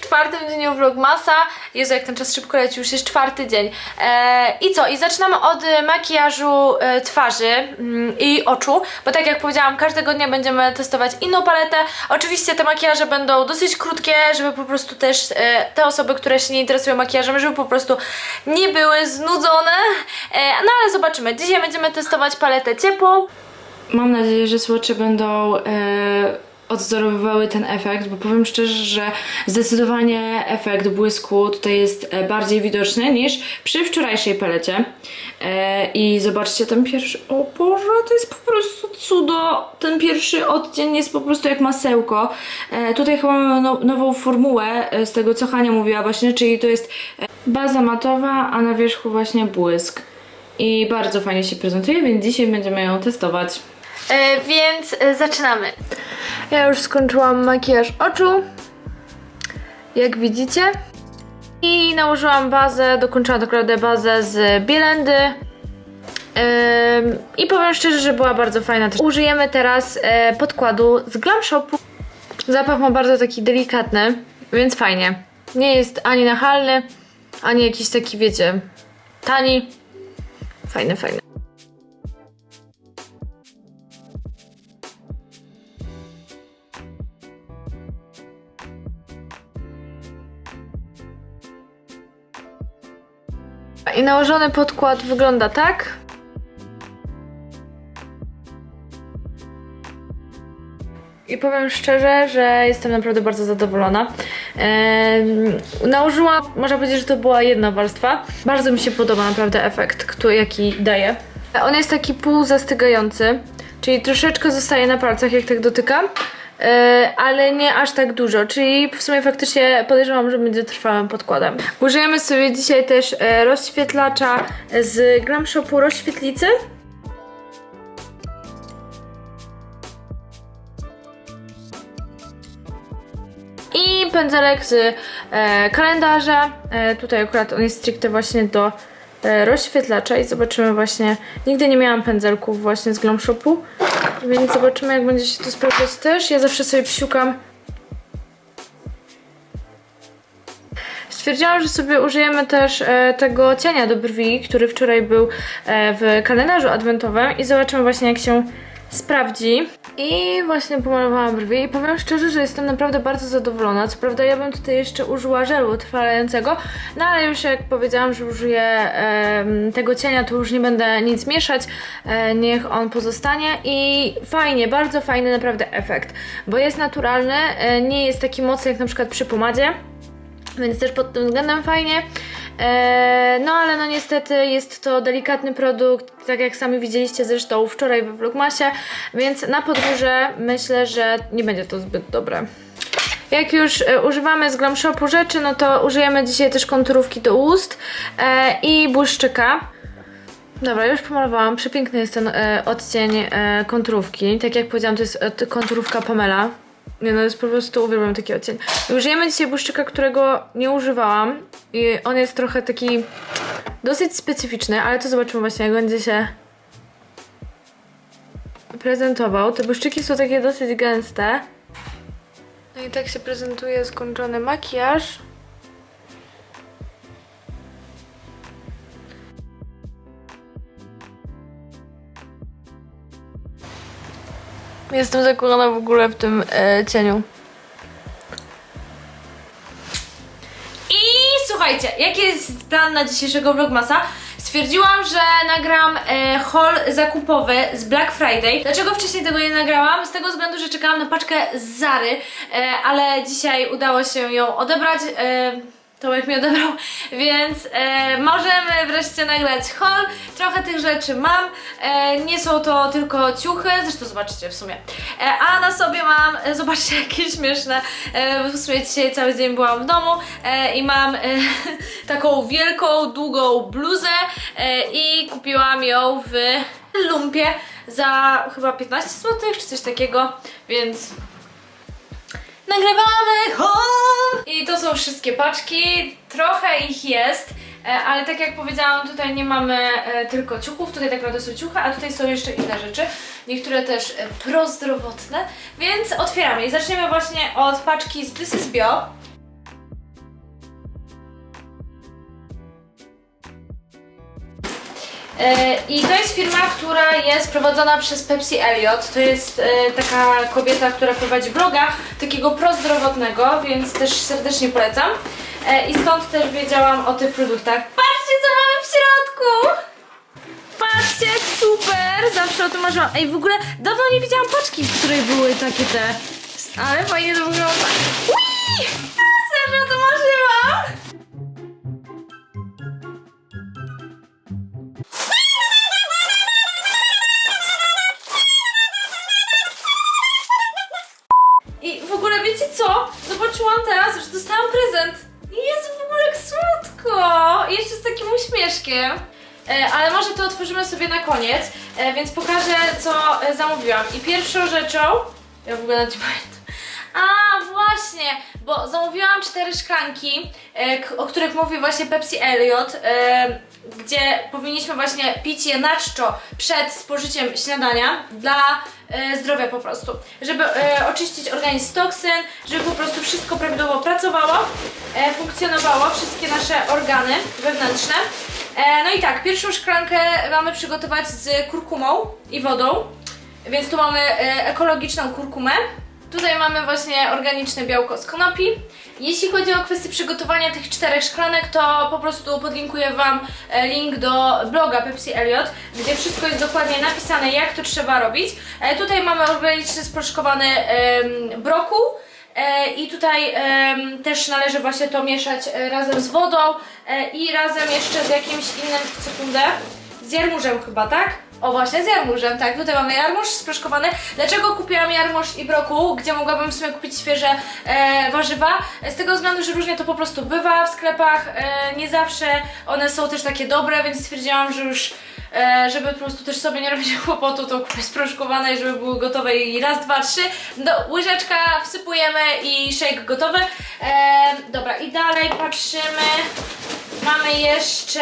czwartym dniu Vlogmasa. Jezu, jak ten czas szybko leci, już jest czwarty dzień. E, I co? I zaczynamy od makijażu e, twarzy mm, i oczu, bo tak jak powiedziałam, każdego dnia będziemy testować inną paletę. Oczywiście te makijaże będą dosyć krótkie, żeby po prostu też e, te osoby, które się nie interesują makijażem, żeby po prostu nie były znudzone. E, no ale zobaczymy. Dzisiaj będziemy testować paletę ciepłą. Mam nadzieję, że słocze będą e, odzorowywały ten efekt, bo powiem szczerze, że zdecydowanie efekt błysku tutaj jest e, bardziej widoczny niż przy wczorajszej palecie. E, I zobaczcie ten pierwszy, o Boże, to jest po prostu cudo. Ten pierwszy odcień jest po prostu jak masełko. E, tutaj chyba mamy no, nową formułę z tego, co Hania mówiła właśnie, czyli to jest baza matowa, a na wierzchu właśnie błysk. I bardzo fajnie się prezentuje, więc dzisiaj będziemy ją testować. E, więc e, zaczynamy. Ja już skończyłam makijaż oczu, jak widzicie. I nałożyłam bazę, dokończyłam tak naprawdę bazę z Bielendy. I powiem szczerze, że była bardzo fajna. też. Użyjemy teraz e, podkładu z Glam Shopu. Zapach ma bardzo taki delikatny, więc fajnie. Nie jest ani nachalny, ani jakiś taki, wiecie, tani. Fajny, fajny. I nałożony podkład wygląda tak. I powiem szczerze, że jestem naprawdę bardzo zadowolona. Ehm, nałożyłam, można powiedzieć, że to była jedna warstwa. Bardzo mi się podoba naprawdę efekt, który, jaki daje. On jest taki pół zastygający, czyli troszeczkę zostaje na palcach, jak tak dotykam. E, ale nie aż tak dużo, czyli w sumie faktycznie podejrzewam, że będzie trwałym podkładem. Użyjemy sobie dzisiaj też e, rozświetlacza z Glam Shopu rozświetlicy. I pędzelek z e, kalendarza. Tutaj akurat on jest stricte właśnie do rozświetlacza i zobaczymy właśnie. Nigdy nie miałam pędzelków właśnie z Glam Shopu, więc zobaczymy jak będzie się to sprawdzać też. Ja zawsze sobie psiukam. Stwierdziłam, że sobie użyjemy też e, tego cienia do brwi, który wczoraj był e, w kalendarzu adwentowym i zobaczymy właśnie jak się sprawdzi. I właśnie pomalowałam brwi i powiem szczerze, że jestem naprawdę bardzo zadowolona. Co prawda ja bym tutaj jeszcze użyła żelu trwającego, no ale już jak powiedziałam, że użyję em, tego cienia, to już nie będę nic mieszać. E, niech on pozostanie i fajnie, bardzo fajny naprawdę efekt, bo jest naturalny, e, nie jest taki mocny jak na przykład przy pomadzie. Więc też pod tym względem fajnie. Eee, no ale no niestety jest to delikatny produkt, tak jak sami widzieliście zresztą wczoraj we Vlogmasie, więc na podróże myślę, że nie będzie to zbyt dobre. Jak już e, używamy z Glam Shopu rzeczy, no to użyjemy dzisiaj też konturówki do ust e, i błyszczyka. Dobra, już pomalowałam. Przepiękny jest ten e, odcień konturówki. Tak jak powiedziałam, to jest konturówka Pamela. Nie no, jest po prostu uwielbiam taki odcień. Użyjemy dzisiaj błyszczyka, którego nie używałam. I on jest trochę taki dosyć specyficzny, ale to zobaczymy właśnie, jak będzie się prezentował. Te błyszczyki są takie dosyć gęste. No i tak się prezentuje skończony makijaż. Jestem zakochana w ogóle w tym e, cieniu. I słuchajcie, jaki jest plan na dzisiejszego vlogmasa? Stwierdziłam, że nagram e, haul zakupowy z Black Friday. Dlaczego wcześniej tego nie nagrałam? Z tego względu, że czekałam na paczkę z Zary, e, ale dzisiaj udało się ją odebrać. E, Tomek mi odebrał, więc e, możemy wreszcie nagrać haul. Trochę tych rzeczy mam. E, nie są to tylko ciuchy, zresztą zobaczycie w sumie. E, a na sobie mam, e, zobaczcie jakie śmieszne. E, w sumie dzisiaj cały dzień byłam w domu e, i mam e, taką wielką, długą bluzę e, i kupiłam ją w lumpie za chyba 15 zł czy coś takiego, więc Nagrywamy! haul! I to są wszystkie paczki. Trochę ich jest, e, ale tak jak powiedziałam, tutaj nie mamy e, tylko ciuchów, tutaj tak naprawdę są ciuchy, a tutaj są jeszcze inne rzeczy. Niektóre też e, prozdrowotne, więc otwieramy i zaczniemy właśnie od paczki z This is Bio. I to jest firma, która jest prowadzona przez Pepsi Elliot. To jest e, taka kobieta, która prowadzi bloga takiego prozdrowotnego, więc też serdecznie polecam. E, I stąd też wiedziałam o tych produktach. Patrzcie, co mamy w środku! Patrzcie, super! Zawsze o tym marzyłam. Ej, w ogóle dawno nie widziałam paczki, w której były takie te. Ale fajnie to wygląda. Ui! Otworzymy sobie na koniec, e, więc pokażę co e, zamówiłam. I pierwszą rzeczą, ja w ogóle na tym pamiętam. A, właśnie, bo zamówiłam cztery szklanki, e, o których mówi właśnie Pepsi Elliot, gdzie powinniśmy właśnie pić je na czczo przed spożyciem śniadania dla zdrowia po prostu. Żeby oczyścić organizm z toksyn, żeby po prostu wszystko prawidłowo pracowało, funkcjonowało, wszystkie nasze organy wewnętrzne. E, no i tak, pierwszą szklankę mamy przygotować z kurkumą i wodą, więc tu mamy e, ekologiczną kurkumę. Tutaj mamy właśnie organiczne białko z konopi. Jeśli chodzi o kwestię przygotowania tych czterech szklanek, to po prostu podlinkuję Wam e, link do bloga Pepsi Elliot, gdzie wszystko jest dokładnie napisane, jak to trzeba robić. E, Tutaj mamy organiczny sproszkowany brokuł. E, I tutaj też należy właśnie to mieszać e, razem z wodą e, i razem jeszcze z jakimś innym, sekundę, z jarmużem chyba, tak? O właśnie, z jarmużem, tak. Tutaj mamy jarmuż sproszkowany. Dlaczego kupiłam jarmuż i brokuł, gdzie mogłabym w sumie kupić świeże e, warzywa? Z tego względu, że różnie to po prostu bywa w sklepach. E, nie zawsze one są też takie dobre, więc stwierdziłam, że już żeby po prostu też sobie nie robić kłopotu, to kupię sproszkowane, żeby były gotowe i raz, dwa, trzy. Do łyżeczka wsypujemy i shake gotowy. E, dobra, i dalej patrzymy. Mamy jeszcze,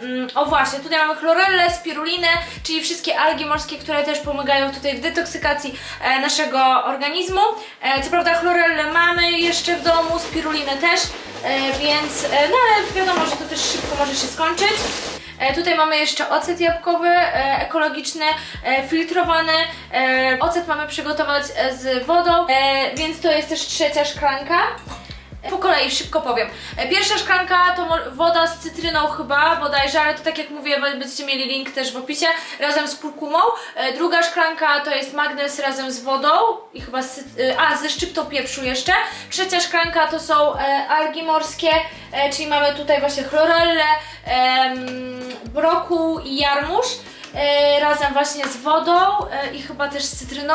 mm, o właśnie, tutaj mamy chlorellę, spirulinę, czyli wszystkie algi morskie, które też pomagają tutaj w detoksykacji e, naszego organizmu. E, co prawda chlorellę mamy jeszcze w domu, spirulinę też, e, więc, e, no ale wiadomo, że to też szybko może się skończyć. E, tutaj mamy jeszcze ocet jabłkowy, e, ekologiczny, e, filtrowany. Ocet mamy przygotować z wodą, więc to jest też trzecia szklanka. Po kolei szybko powiem. E, Pierwsza szklanka to woda z cytryną chyba bodajże, ale to tak jak mówię, będziecie mieli link też w opisie, razem z kurkumą. E, Druga szklanka to jest magnes razem z wodą i chyba z, e, a, ze szczyptą pieprzu jeszcze. Trzecia szklanka to są algi morskie, czyli mamy tutaj właśnie chlorellę, em, brokuł i jarmuż. E, razem właśnie z wodą e, i chyba też z cytryną.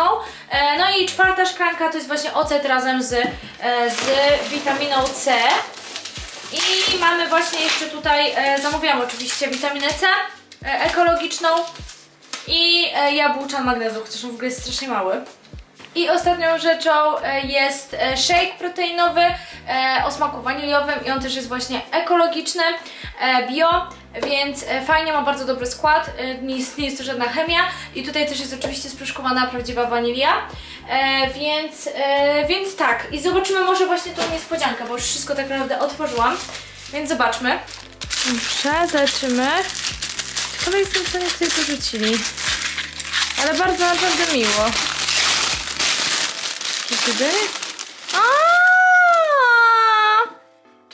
E, no i czwarta szklanka to jest właśnie ocet razem z, z witaminą C. I mamy właśnie jeszcze tutaj, e, zamówiłam oczywiście witaminę C ekologiczną i jabłczan magnezu, chociaż on w ogóle jest strasznie mały. I ostatnią rzeczą jest shake proteinowy o smaku waniliowym i on też jest właśnie ekologiczny, bio, więc e, fajnie, ma bardzo dobry skład, e, nie jest, nie jest to żadna chemia i tutaj też jest oczywiście sproszkowana prawdziwa wanilia, e, więc, e, więc tak i zobaczymy może właśnie tą niespodziankę, bo już wszystko tak naprawdę otworzyłam, więc zobaczmy. Dobrze, zobaczymy. Ciekawe jestem, co oni tutaj porzucili, ale bardzo naprawdę miło. Kiedy?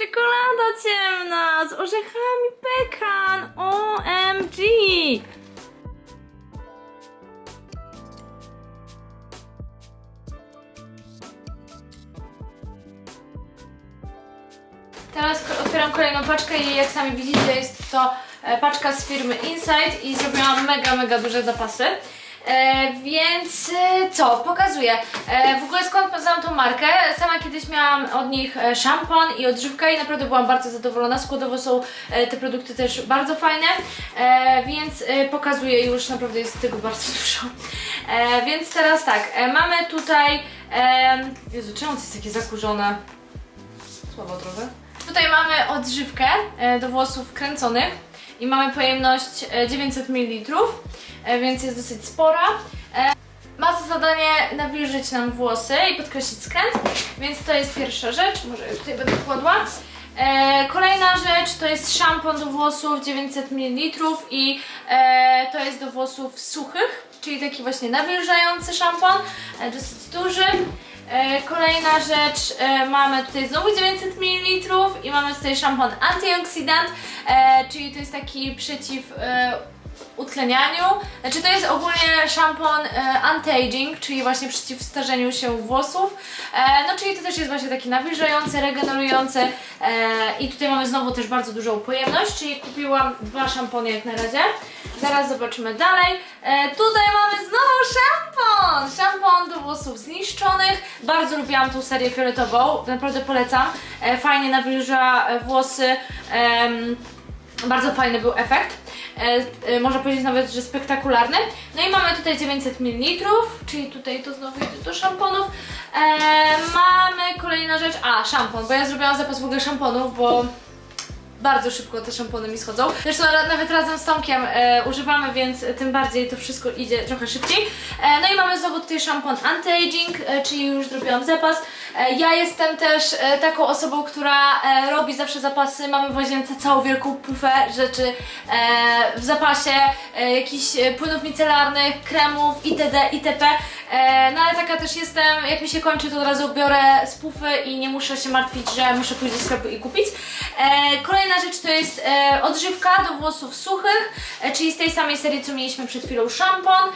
Czekolada ciemna z orzechami pekan. OMG! Teraz otwieram kolejną paczkę i jak sami widzicie jest to e, paczka z firmy Inside i zrobiłam mega, mega duże zapasy. E, więc e, co, pokazuję. E, w ogóle skąd poznałam tą markę? Sama kiedyś miałam od nich e, szampon i odżywkę i naprawdę byłam bardzo zadowolona. Składowo są e, te produkty też bardzo fajne, e, więc e, pokazuję już, naprawdę jest tego bardzo dużo. E, więc teraz tak, e, mamy tutaj... E, Jezu, czemu to jest takie zakurzone? Słabo trochę. Tutaj mamy odżywkę e, do włosów kręconych i mamy pojemność e, 900 ml, e, więc jest dosyć spora. E, Ma za zadanie nawilżyć nam włosy i podkreślić skręt, więc to jest pierwsza rzecz. Może tutaj będę kładła. E, kolejna rzecz to jest szampon do włosów 900 ml i e, to jest do włosów suchych, czyli taki właśnie nawilżający szampon, e, dosyć duży. E, kolejna rzecz, e, mamy tutaj znowu 900 ml i mamy tutaj szampon antioksydant, e, czyli to jest taki przeciw utlenianiu. Znaczy to jest ogólnie szampon e, anti-aging, czyli właśnie przeciw starzeniu się włosów. E, no czyli to też jest właśnie taki nawilżający, regenerujący e, i tutaj mamy znowu też bardzo dużą pojemność, czyli kupiłam dwa szampony jak na razie. Zaraz zobaczymy dalej. E, tutaj mamy znowu szampon! Szampon do włosów zniszczonych. Bardzo lubiłam tą serię fioletową, naprawdę polecam. E, fajnie nawilża e, włosy. Em, bardzo fajny był efekt. E, e, można powiedzieć nawet, że spektakularny. No i mamy tutaj 900 ml, czyli tutaj to znowu idzie do szamponów. E, mamy kolejna rzecz, a szampon, bo ja zrobiłam zapas w ogóle szamponów, bo bardzo szybko te szampony mi schodzą. Zresztą nawet razem z Tomkiem e, używamy, więc tym bardziej to wszystko idzie trochę szybciej. E, no i mamy znowu tutaj szampon anti-aging, e, czyli już zrobiłam zapas. E, ja jestem też e, taką osobą, która e, robi zawsze zapasy. Mamy w łazience całą wielką pufę rzeczy w zapasie, jakichś płynów micelarnych, kremów itd. itp. No ale taka też jestem, jak mi się kończy, to od razu biorę z pufy i nie muszę się martwić, że muszę pójść do sklepu i kupić. Kolejna rzecz to jest odżywka do włosów suchych, czyli z tej samej serii, co mieliśmy przed chwilą szampon.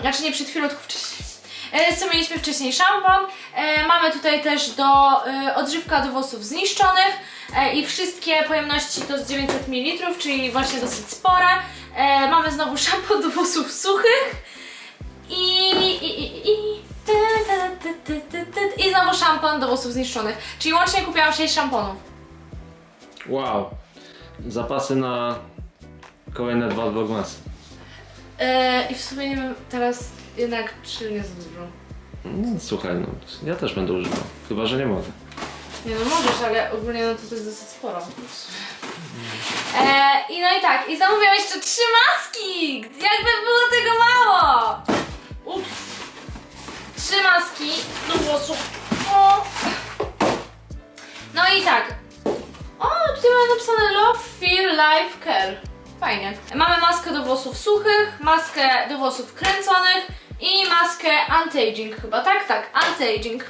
Znaczy nie przed chwilą, tylko wcześniej. E, co mieliśmy wcześniej szampon. E, mamy tutaj też do e, odżywka do włosów zniszczonych e, i wszystkie pojemności to z 900 ml, czyli właśnie dosyć spore. E, mamy znowu szampon do włosów suchych i, i, i, i, i znowu szampon do włosów zniszczonych. Czyli łącznie kupiłam 6 szamponów. Wow. Zapasy na kolejne dwa vlogmasy. E, I w sumie nie wiem teraz jednak czy nie za dużo. No, słuchaj, no, ja też będę używał. Chyba, że nie mogę. Nie no możesz, ale ogólnie no to, to jest dosyć sporo. E, I no i tak, i zamówiłam jeszcze trzy maski! Jakby było tego mało! Ups. Trzy maski do włosów. O. No i tak. O, tutaj mamy napisane Love, Feel, Life, Care. Fajnie. Mamy maskę do włosów suchych, maskę do włosów kręconych i maskę anti-aging chyba, tak? Tak, anti-aging.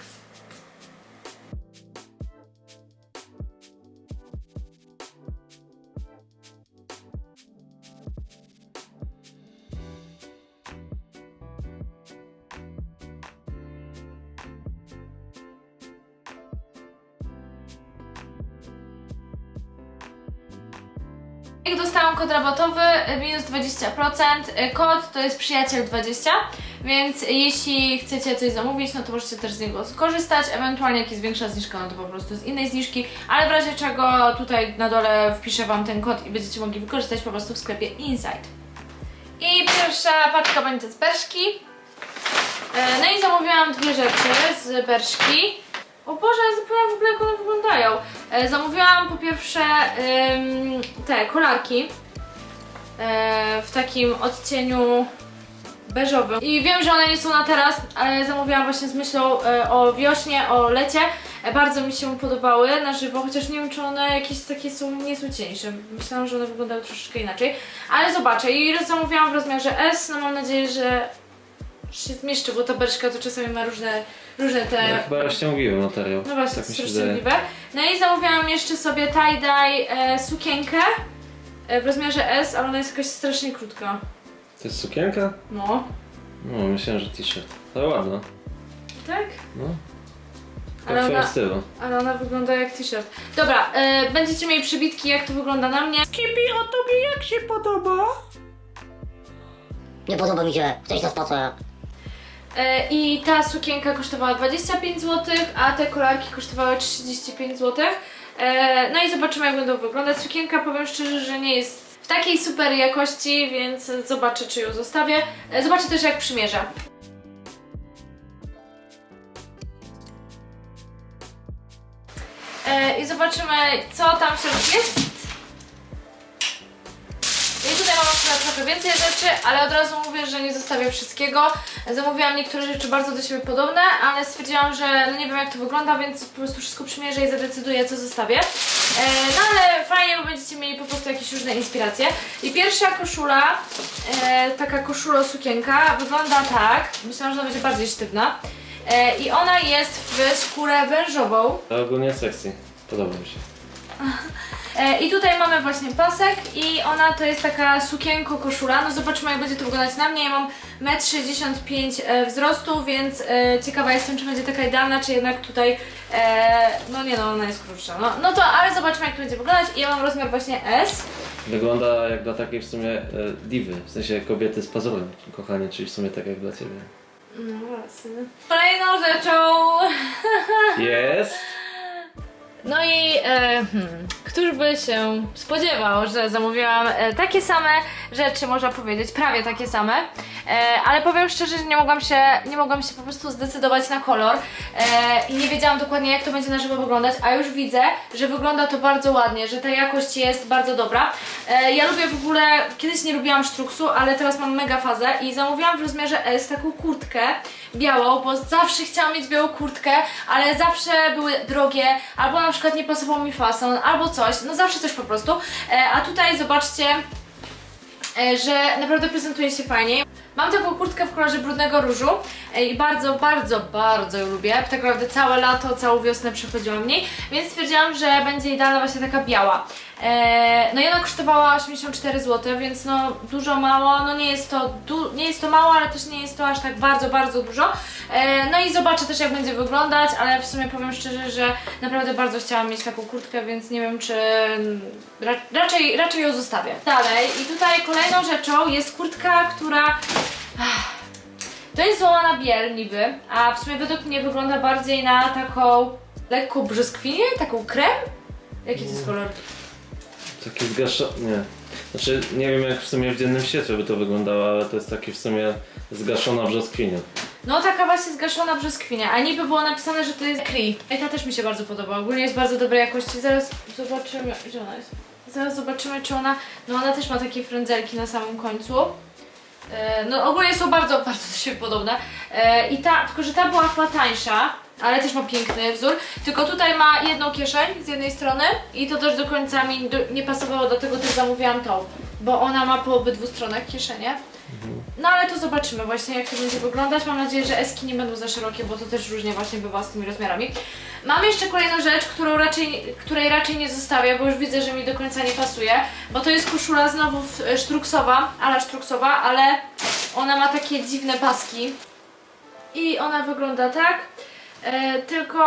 Rabatowy y, minus 20%, y, kod to jest przyjaciel 20, więc jeśli chcecie coś zamówić, no to możecie też z niego skorzystać, ewentualnie jak jest większa zniżka, no to po prostu z innej zniżki, ale w razie czego tutaj na dole wpiszę Wam ten kod i będziecie mogli wykorzystać po prostu w sklepie Inside. I pierwsza paczka będzie z Berszki. E, No i zamówiłam dwie rzeczy z Berszki. O Boże, ja zapomniałam w ogóle jak one wyglądają. E, Zamówiłam po pierwsze te kolarki w takim odcieniu beżowym. I wiem, że one nie są na teraz, ale zamówiłam właśnie z myślą e, o wiośnie, o lecie. E, Bardzo mi się podobały na żywo, chociaż nie wiem, czy one jakieś takie są nieco cieńsze. Myślałam, że one wyglądały troszeczkę inaczej, ale zobaczę. I zamówiłam w rozmiarze S, no mam nadzieję, że się zmieszczę, bo ta berszka to czasami ma różne, różne te... Ja chyba ściągliwy materiał. No właśnie, tak możliwe. No i zamówiłam jeszcze sobie tie-dye e, sukienkę e, w rozmiarze S, ale ona jest jakaś strasznie krótka. To jest sukienka? No. No, myślałem, że t-shirt. Ale ładna. Tak? No. Ale Ale w ona- stylu. Ale ona wygląda jak t-shirt. Dobra, e, będziecie mieli przybitki, jak to wygląda na mnie. Kipi, a tobie jak się podoba? Nie podoba mi się, chcesz to spacer. E, I ta sukienka kosztowała 25 zł, a te kolarki kosztowały 35 zł. E, no i zobaczymy, jak będą wyglądać. Sukienka, powiem szczerze, że nie jest w takiej super jakości, więc zobaczę, czy ją zostawię. E, zobaczę też, jak przymierzę. E, I zobaczymy, co tam w środku jest. I tutaj mam akurat trochę więcej rzeczy, ale od razu mówię, że nie zostawię wszystkiego. Zamówiłam niektóre rzeczy bardzo do siebie podobne, ale stwierdziłam, że no nie wiem jak to wygląda, więc po prostu wszystko przymierzę i zadecyduję co zostawię. E, no ale fajnie, bo będziecie mieli po prostu jakieś różne inspiracje. I pierwsza koszula, e, taka koszula sukienka, wygląda tak. Myślałam, że ona będzie bardziej sztywna. E, I ona jest w skórę wężową. To ogólnie sexy. Podoba mi się. E, I tutaj mamy właśnie pasek i ona to jest taka sukienko koszula. No zobaczymy jak będzie to wyglądać na mnie. Ja mam 1,65 m wzrostu, więc e, ciekawa jestem czy będzie taka idealna, czy jednak tutaj e, no nie no, ona jest krótsza. No, no to ale zobaczmy jak to będzie wyglądać. I ja mam rozmiar właśnie S. Wygląda jak dla takiej w sumie e, diwy, w sensie kobiety z pazurem, kochanie, czyli w sumie tak jak dla ciebie. No właśnie. Kolejną rzeczą Jest! No i e, hmm, któż by się spodziewał, że zamówiłam e, takie same rzeczy, można powiedzieć, prawie takie same, e, ale powiem szczerze, że nie mogłam się, nie mogłam się po prostu zdecydować na kolor e, i nie wiedziałam dokładnie jak to będzie na żywo wyglądać, a już widzę, że wygląda to bardzo ładnie, że ta jakość jest bardzo dobra. E, ja lubię w ogóle, kiedyś nie lubiłam sztruksu, ale teraz mam mega fazę i zamówiłam w rozmiarze S taką kurtkę białą, bo zawsze chciałam mieć białą kurtkę, ale zawsze były drogie, albo na przykład nie pasował mi fason, albo coś, no zawsze coś po prostu. E, a tutaj zobaczcie, e, że naprawdę prezentuje się fajnie. Mam taką kurtkę w kolorze brudnego różu i bardzo, bardzo, bardzo ją lubię. Tak naprawdę całe lato, całą wiosnę przechodziłam w niej, więc stwierdziłam, że będzie idealna właśnie taka biała. E, no i ona kosztowała 84 zł, więc no dużo mało, no nie jest to, nie jest to mało, ale też nie jest to aż tak bardzo, bardzo dużo. E, no i zobaczę też jak będzie wyglądać, ale w sumie powiem szczerze, że naprawdę bardzo chciałam mieć taką kurtkę, więc nie wiem czy ra- raczej, raczej ją zostawię. Dalej i tutaj kolejną rzeczą jest kurtka, która to jest złamana biel niby, a w sumie według mnie wygląda bardziej na taką lekką brzoskwinię, taką krem. Jaki to jest kolor? Taki zgaszony, nie. Znaczy, nie wiem jak w sumie w dziennym świetle by to wyglądało, ale to jest taki w sumie zgaszona brzoskwinia. No taka właśnie zgaszona brzoskwinia, a niby było napisane, że to jest Cree. I ta też mi się bardzo podoba, ogólnie jest bardzo dobrej jakości. Zaraz zobaczymy, gdzie ona jest. Zaraz zobaczymy, czy ona, no ona też ma takie frędzelki na samym końcu. E, No ogólnie są bardzo, bardzo do siebie podobne. E, I ta, tylko że ta była chyba tańsza, ale też ma piękny wzór. Tylko tutaj ma jedną kieszeń z jednej strony i to też do końca mi do, nie pasowało, dlatego też zamówiłam tą. Bo ona ma po obydwu stronach kieszenie. No ale to zobaczymy właśnie jak to będzie wyglądać. Mam nadzieję, że eski nie będą za szerokie, bo to też różnie właśnie bywa z tymi rozmiarami. Mam jeszcze kolejną rzecz, którą raczej, której raczej nie zostawię, bo już widzę, że mi do końca nie pasuje. Bo to jest koszula znowu w- sztruksowa, ala sztruksowa, ale ona ma takie dziwne paski. I ona wygląda tak. E, tylko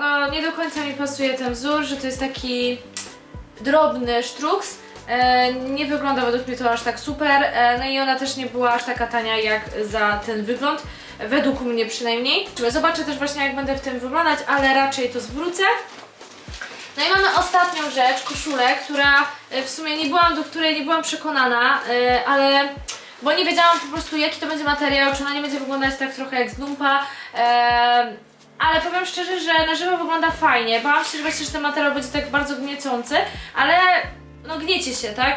no, nie do końca mi pasuje ten wzór, że to jest taki drobny sztruks. E, nie wygląda według mnie to aż tak super. E, no i ona też nie była aż taka tania jak za ten wygląd. Według mnie przynajmniej. Zobaczę też właśnie jak będę w tym wyglądać, ale raczej to zwrócę. No i mamy ostatnią rzecz, koszulę, która e, w sumie nie byłam, do której nie byłam przekonana, e, ale bo nie wiedziałam po prostu jaki to będzie materiał, czy ona nie będzie wyglądać tak trochę jak z lumpa. Ale powiem szczerze, że na żywo wygląda fajnie. Bałam się że właśnie, że ten materiał będzie tak bardzo gniecący, ale no gniecie się, tak?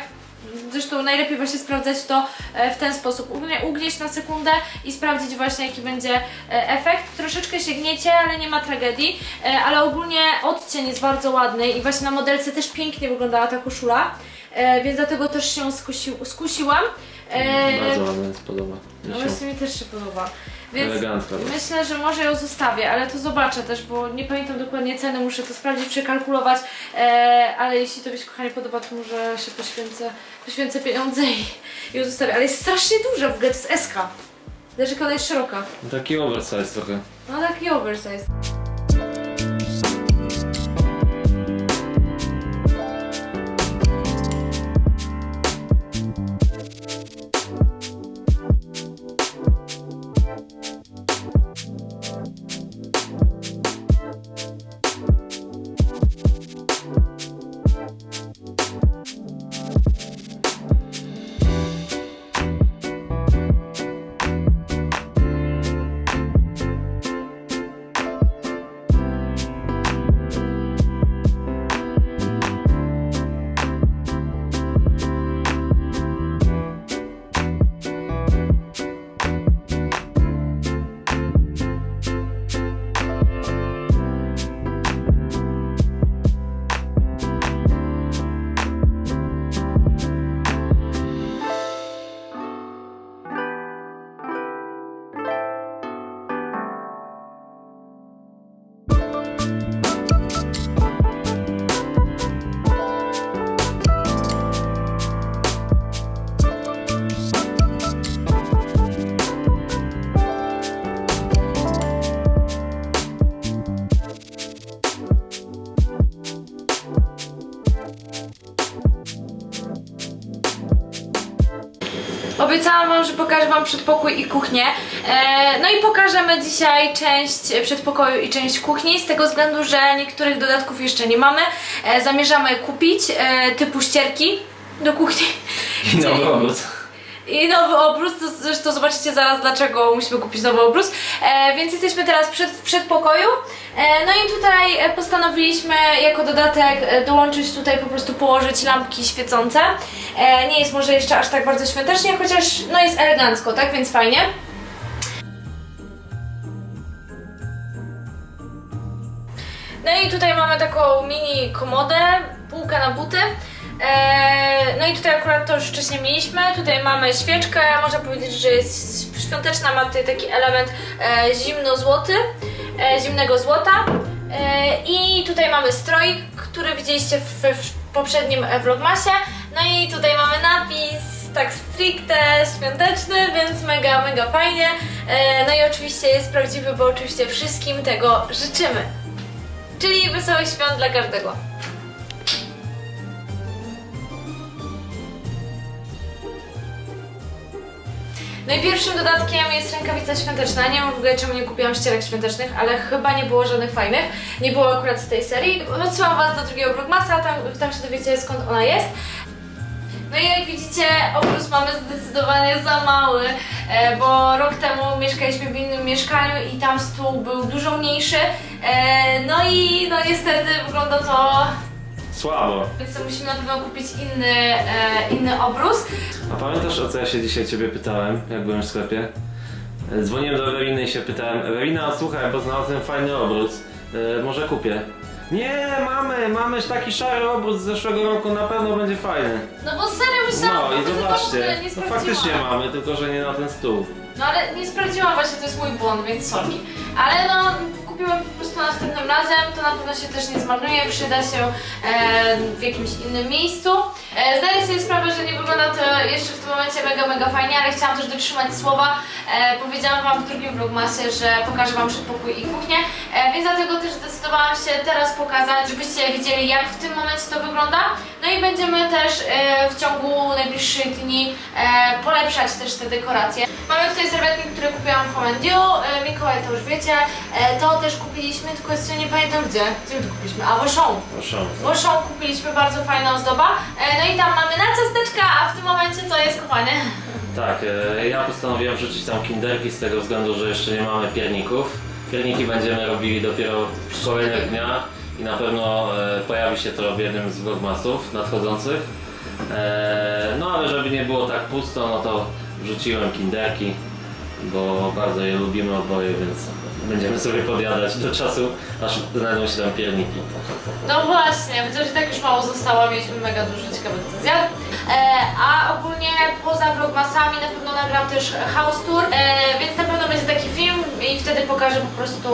Zresztą najlepiej właśnie sprawdzać to e, w ten sposób. Ugnie- Ugnieść na sekundę i sprawdzić właśnie jaki będzie e, efekt. Troszeczkę się gniecie, ale nie ma tragedii. E, Ale ogólnie odcień jest bardzo ładny i właśnie na modelce też pięknie wyglądała ta koszula. Więc dlatego też się skusi skusiłam. Bardzo ładna jest, podoba mi No właśnie mi też się podoba. Więc Elegancka. myślę, że może ją zostawię, ale to zobaczę też, bo nie pamiętam dokładnie ceny, muszę to sprawdzić, przekalkulować, e, ale jeśli Tobie się kochanie podoba, to może się poświęcę, poświęcę pieniądze i i ją zostawię. Ale jest strasznie duża w ogóle, to jest SK. Znaczy ona jest szeroka. Taki oversize trochę. No taki oversize. Przedpokój i kuchnię. E, no i pokażemy dzisiaj część przedpokoju i część kuchni, z tego względu, że niektórych dodatków jeszcze nie mamy. E, zamierzamy kupić, e, typu ścierki do kuchni. I nowy obrót. I nowy obrus, to zresztą zobaczycie zaraz dlaczego musimy kupić nowy obrus. E, więc jesteśmy teraz przed, w przedpokoju. E, no i tutaj postanowiliśmy jako dodatek dołączyć tutaj po prostu położyć lampki świecące. E, nie jest może jeszcze aż tak bardzo świątecznie, chociaż no jest elegancko, tak? Więc fajnie. No i tutaj mamy taką mini komodę, półkę na buty. Eee, no i tutaj akurat to już wcześniej mieliśmy. Tutaj mamy świeczkę, można powiedzieć, że jest świąteczna, ma tutaj taki element e, zimno-złoty, e, zimnego złota. E, I tutaj mamy stroik, który widzieliście w, w poprzednim e, vlogmasie. No i tutaj mamy napis tak stricte świąteczny, więc mega, mega fajnie. E, no i oczywiście jest prawdziwy, bo oczywiście wszystkim tego życzymy. Czyli wesołych świąt dla każdego. No i pierwszym dodatkiem jest rękawica świąteczna. Nie wiem w ogóle czemu nie kupiłam ścierek świątecznych, ale chyba nie było żadnych fajnych. Nie było akurat z tej serii. Odsyłam Was do drugiego vlogmasa, tam, tam się dowiecie skąd ona jest. No i jak widzicie, obrus mamy zdecydowanie za mały, e, bo rok temu mieszkaliśmy w innym mieszkaniu i tam stół był dużo mniejszy. E, no i no niestety wygląda to, Słabo. więc musimy na pewno kupić inny, e, inny obrus. A pamiętasz o co ja się dzisiaj ciebie pytałem, jak byłem w sklepie? Dzwoniłem do Eweliny i się pytałem, Ewelina, słuchaj, bo znalazłem fajny obrót, e, może kupię. Nie, mamy, mamy taki szary obrót z zeszłego roku, na pewno będzie fajny. No bo serio myślałam, No i tego w ogóle zobaczcie, nie no sprawdziłam. faktycznie mamy, tylko że nie na ten stół. No ale nie sprawdziłam właśnie, to jest mój błąd, więc sorry. Ale no, kupimy po prostu następnym razem, to na pewno się też nie zmarnuje, przyda się e, w jakimś innym miejscu. E, zdaję sobie sprawę, że nie wygląda to jeszcze w tym momencie mega, mega fajnie, ale chciałam też dotrzymać słowa. E, powiedziałam Wam w drugim vlogmasie, że pokażę Wam przedpokój i kuchnię, e, więc dlatego też zdecydowałam się teraz pokazać, żebyście widzieli jak w tym momencie to wygląda. No i będziemy też e, w ciągu najbliższych dni e, polepszać też te dekoracje. Mamy tutaj serwetnik, który kupiłam w Homendiu, e, Mikołaj to już wiecie, e, to też kupiliśmy, tylko jeszcze nie pamiętam gdzie, gdzie my to kupiliśmy, a w Auchan. Proszę. W Auchan kupiliśmy bardzo fajna ozdoba, e, no i tam mamy na ciasteczka, a w tym momencie co jest kochanie? Tak, e, ja postanowiłem wrzucić tam kinderki z tego względu, że jeszcze nie mamy pierników. Pierniki będziemy robili dopiero w kolejnych dniach i na pewno e, pojawi się to w jednym z vlogmasów nadchodzących. E, no ale żeby nie było tak pusto, no to wrzuciłem kinderki, bo bardzo je lubimy oboje, więc będziemy sobie podjadać do czasu, aż znajdą się tam pierniki. No właśnie, chociaż i tak już mało zostało, mieliśmy mega dużo ciekawych zjadł. E, a ogólnie poza vlogmasami na pewno nagram też house tour, e, więc na pewno będzie taki film i wtedy pokażę po prostu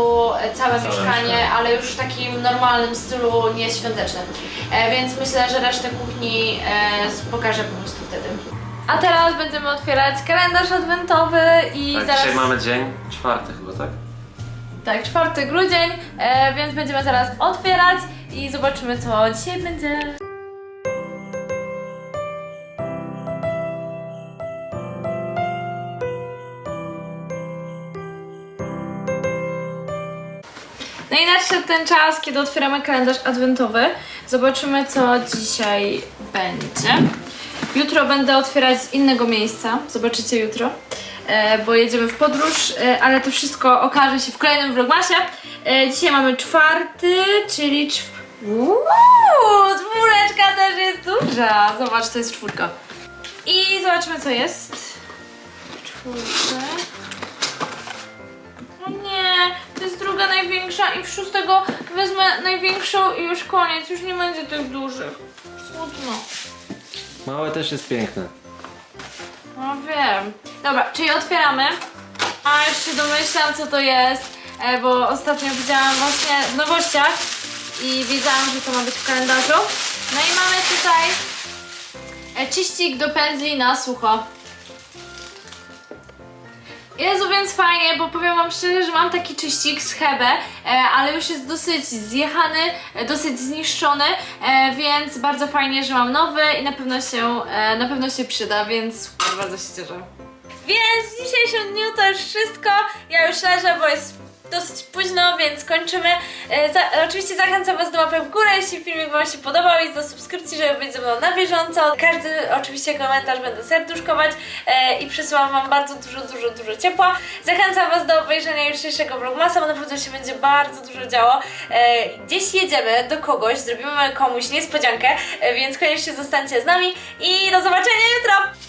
całe, Całe mieszkanie, mieszkanie. ale już w takim normalnym stylu, nie świątecznym. E, więc myślę, że resztę kuchni e, pokażę po prostu. A teraz będziemy otwierać kalendarz adwentowy i Tak, zaraz... dzisiaj mamy dzień czwarty chyba, tak? Tak, 4 grudzień, e, więc będziemy zaraz otwierać i zobaczymy co dzisiaj będzie. No i nadszedł ten czas, kiedy otwieramy kalendarz adwentowy. Zobaczymy co dzisiaj będzie. Jutro będę otwierać z innego miejsca, zobaczycie jutro, e, bo jedziemy w podróż, e, ale to wszystko okaże się w kolejnym vlogmasie. E, dzisiaj mamy czwarty, czyli czw... Czwóreczka też jest duża. Zobacz, to jest czwórka. I zobaczymy co jest. w Czwórce. O nie, to jest druga największa i w szóstego wezmę największą i już koniec, już nie będzie tych dużych. Smutno. Małe też jest piękne. No wiem. Dobra, czyli otwieramy. A już się domyślam co to jest, e, bo ostatnio widziałam właśnie w nowościach i wiedziałam, że to ma być w kalendarzu. No i mamy tutaj e, czyścik do pędzli na sucho. Jezu, więc fajnie, bo powiem wam szczerze, że mam taki czyścik z Hebe, ale już jest dosyć zjechany, e, dosyć zniszczony, e, więc bardzo fajnie, że mam nowy i na pewno się, e, na pewno się przyda, więc bardzo się cieszę. Więc w dzisiejszym dniu to już wszystko. Ja już leżę, bo jest dosyć późno, więc kończymy. E, za, oczywiście zachęcam Was do łapek w górę, jeśli filmik Wam się podobał i do subskrypcji, żeby być ze mną na bieżąco. Każdy oczywiście komentarz będę serduszkować e, i przesyłam Wam bardzo dużo, dużo, dużo ciepła. Zachęcam Was do obejrzenia jutrzejszego vlogmasa, bo naprawdę się będzie bardzo dużo działo. E, gdzieś jedziemy do kogoś, zrobimy komuś niespodziankę, e, więc koniecznie zostańcie z nami i do zobaczenia jutro!